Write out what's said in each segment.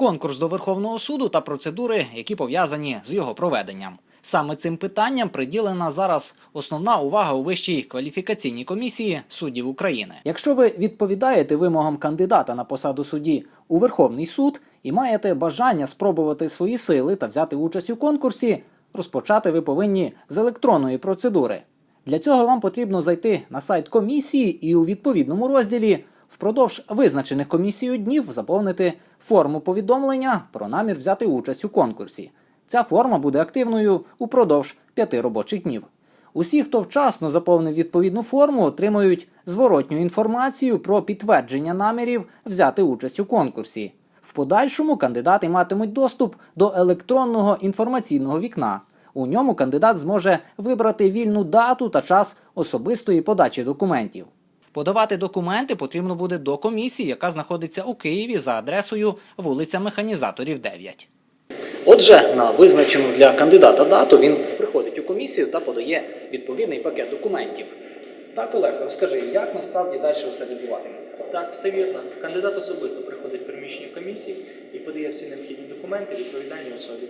конкурс до Верховного суду та процедури, які пов'язані з його проведенням. Саме цим питанням приділена зараз основна увага у вищій кваліфікаційній комісії суддів України. Якщо ви відповідаєте вимогам кандидата на посаду судді у Верховний суд і маєте бажання спробувати свої сили та взяти участь у конкурсі, розпочати ви повинні з електронної процедури. Для цього вам потрібно зайти на сайт комісії і у відповідному розділі впродовж визначених комісією днів заповнити форму повідомлення про намір взяти участь у конкурсі. Ця форма буде активною упродовж п'яти робочих днів. Усі, хто вчасно заповнив відповідну форму, отримують зворотню інформацію про підтвердження намірів взяти участь у конкурсі. В подальшому кандидати матимуть доступ до електронного інформаційного вікна. У ньому кандидат зможе вибрати вільну дату та час особистої подачі документів. Подавати документи потрібно буде до комісії, яка знаходиться у Києві за адресою вулиця Механізаторів 9. Отже, на визначену для кандидата дату він приходить у комісію та подає відповідний пакет документів. Так, Олег, розкажи, як насправді далі все відбуватиметься? Так, все вірно. Кандидат особисто приходить в приміщення комісії і подає всі необхідні документи відповідальній особі.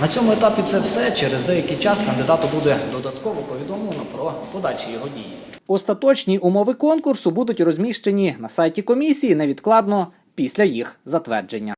На цьому етапі це все. Через деякий час кандидату буде додатково повідомлено про подальші його дії. Остаточні умови конкурсу будуть розміщені на сайті комісії невідкладно після їх затвердження.